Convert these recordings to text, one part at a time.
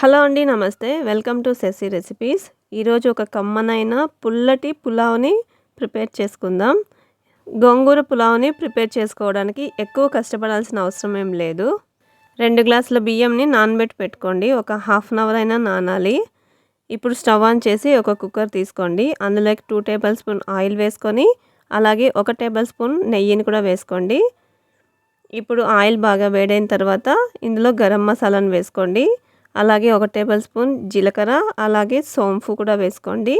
Hello అండి నమస్తే. Welcome to సెస్సీ రెసిపీస్. ఈరోజు ఒక కమ్మనైన పుల్లటి పులావ్ని ప్రిపేర్ చేసుకుందాం. గోంగూర పులావ్ని ప్రిపేర్ చేసుకోవడానికి ఎక్కువ కష్టపడాల్సిన అవసరం ఏం లేదు. రెండు గ్లాసుల బియ్యంని నానబెట్టి పెట్టుకోండి. ఒక హాఫ్ అన్ అవర్ అయినా నానాలి. ఇప్పుడు స్టవ్ ఆన్ చేసి ఒక కుక్కర్ తీసుకోండి. అందులోకి టూ టేబుల్ స్పూన్ ఆయిల్ వేసుకొని అలాగే ఒక టేబుల్ స్పూన్ నెయ్యిని కూడా వేసుకోండి. ఇప్పుడు ఆయిల్ బాగా వేడైన తర్వాత ఇందులో గరం మసాలాను వేసుకోండి. అలాగే ఒక టేబుల్ స్పూన్ జీలకర్ర అలాగే సోంపు కూడా వేసుకోండి.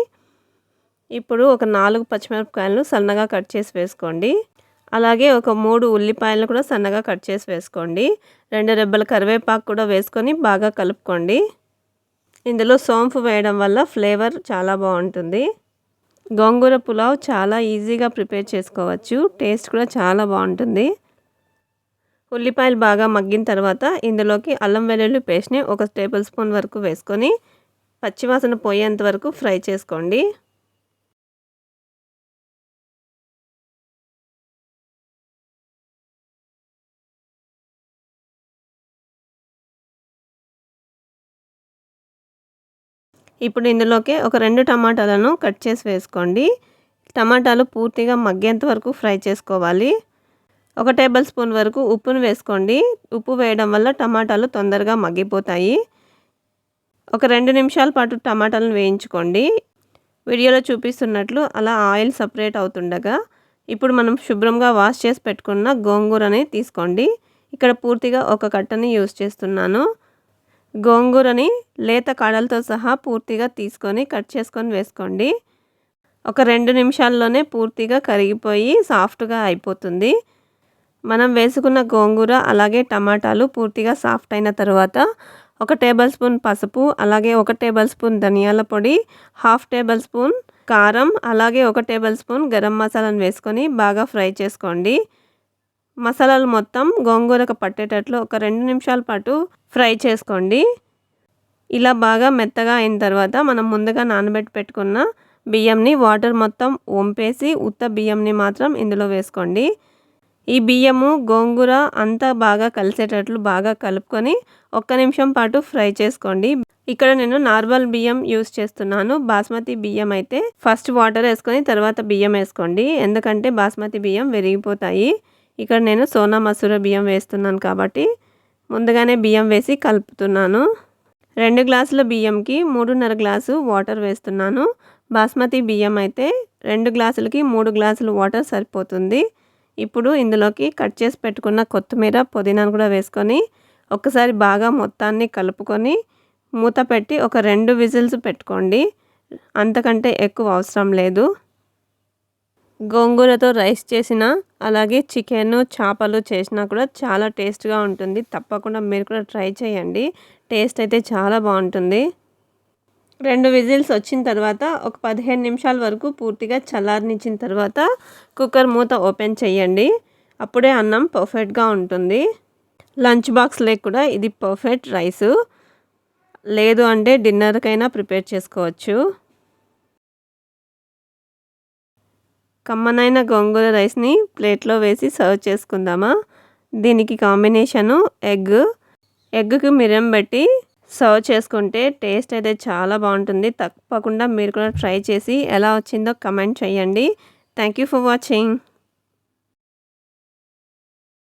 ఇప్పుడు ఒక నాలుగు పచ్చిమిరపకాయలను సన్నగా కట్ చేసి వేసుకోండి. అలాగే ఒక మూడు ఉల్లిపాయలను కూడా సన్నగా కట్ చేసి వేసుకోండి. రెండు రెబ్బల కరివేపాకు కూడా వేసుకొని బాగా కలుపుకోండి. ఇందులో సోంపు వేయడం వల్ల ఫ్లేవర్ చాలా బాగుంటుంది. గోంగూర పులావ్ చాలా ఈజీగా ప్రిపేర్ చేసుకోవచ్చు. టేస్ట్ కూడా చాలా బాగుంటుంది. ఉల్లిపాయలు బాగా మగ్గిన తర్వాత ఇందులోకి అల్లం వెల్లుల్లి పేస్ట్ని ఒక టేబుల్ స్పూన్ వరకు వేసుకొని పచ్చివాసన పోయేంత వరకు ఫ్రై చేసుకోండి. ఇప్పుడు ఇందులోకి ఒక రెండు టమాటాలను కట్ చేసి వేసుకోండి. టమాటాలు పూర్తిగా మగ్గేంత వరకు ఫ్రై చేసుకోవాలి. ఒక టేబుల్ స్పూన్ వరకు ఉప్పును వేసుకోండి. ఉప్పు వేయడం వల్ల టమాటాలు తొందరగా మగ్గిపోతాయి. ఒక రెండు నిమిషాల పాటు టమాటాలను వేయించుకోండి. వీడియోలో చూపిస్తున్నట్లు అలా ఆయిల్ సపరేట్ అవుతుండగా ఇప్పుడు మనం శుభ్రంగా వాష్ చేసి పెట్టుకున్న గోంగూరని తీసుకోండి. ఇక్కడ పూర్తిగా ఒక కట్టని యూస్ చేస్తున్నాను. గోంగూరని లేత కాడలతో సహా పూర్తిగా తీసుకొని కట్ చేసుకొని వేసుకోండి. ఒక రెండు నిమిషాల్లోనే పూర్తిగా కరిగిపోయి సాఫ్ట్గా అయిపోతుంది. మనం వేసుకున్న గోంగూర అలాగే టమాటాలు పూర్తిగా సాఫ్ట్ అయిన తర్వాత ఒక టేబుల్ స్పూన్ పసుపు అలాగే ఒక టేబుల్ స్పూన్ ధనియాల పొడి హాఫ్ టేబుల్ స్పూన్ కారం అలాగే ఒక టేబుల్ స్పూన్ గరం మసాలాను వేసుకొని బాగా ఫ్రై చేసుకోండి. మసాలాలు మొత్తం గోంగూరకు పట్టేటట్లు ఒక రెండు నిమిషాల పాటు ఫ్రై చేసుకోండి. ఇలా బాగా మెత్తగా అయిన తర్వాత మనం ముందుగా నానబెట్టి పెట్టుకున్న బియ్యంని వాటర్ మొత్తం వంపేసి ఉత్త బియ్యంని మాత్రం ఇందులో వేసుకోండి. ఈ బియ్యము గోంగూర అంతా బాగా కలిసేటట్లు బాగా కలుపుకొని ఒక్క నిమిషం పాటు ఫ్రై చేసుకోండి. ఇక్కడ నేను నార్మల్ బియ్యం యూస్ చేస్తున్నాను. బాస్మతి బియ్యం అయితే ఫస్ట్ వాటర్ వేసుకొని తర్వాత బియ్యం వేసుకోండి. ఎందుకంటే బాస్మతి బియ్యం విరిగిపోతాయి. ఇక్కడ నేను సోనా మసూర బియ్యం వేస్తున్నాను కాబట్టి ముందుగానే బియ్యం వేసి కలుపుతున్నాను. రెండు గ్లాసుల బియ్యంకి మూడున్నర గ్లాసు వాటర్ వేస్తున్నాను. బాస్మతి బియ్యం అయితే రెండు గ్లాసులకి మూడు గ్లాసులు వాటర్ సరిపోతుంది. ఇప్పుడు ఇందులోకి కట్ చేసి పెట్టుకున్న కొత్తిమీర పుదీనాను కూడా వేసుకొని ఒకసారి బాగా మొత్తాన్ని కలుపుకొని మూత పెట్టి ఒక రెండు విజిల్స్ పెట్టుకోండి. అంతకంటే ఎక్కువ అవసరం లేదు. గోంగూరతో రైస్ చేసిన అలాగే చికెన్ చేపలు చేసినా కూడా చాలా టేస్ట్గా ఉంటుంది. తప్పకుండా మీరు కూడా ట్రై చేయండి. టేస్ట్ అయితే చాలా బాగుంటుంది. రెండు విజిల్స్ వచ్చిన తర్వాత ఒక పదిహేను నిమిషాల వరకు పూర్తిగా చల్లారనిచ్చిన తర్వాత కుక్కర్ మూత ఓపెన్ చేయండి. అప్పుడే అన్నం పర్ఫెక్ట్గా ఉంటుంది. లంచ్ బాక్స్ లేక కూడా ఇది పర్ఫెక్ట్ రైసు. లేదు అంటే డిన్నర్కైనా ప్రిపేర్ చేసుకోవచ్చు. కమ్మనైన గోంగూర రైస్ని ప్లేట్లో వేసి సర్వ్ చేసుకుందామా? దీనికి కాంబినేషను ఎగ్. ఎగ్కి మిరం పెట్టి సర్వ్ చేసుకుంటే టేస్ట్ అయితే చాలా బాగుంటుంది. తప్పకుండా మీరు కూడా ట్రై చేసి ఎలా వచ్చిందో కమెంట్ చేయండి. Thank you for watching.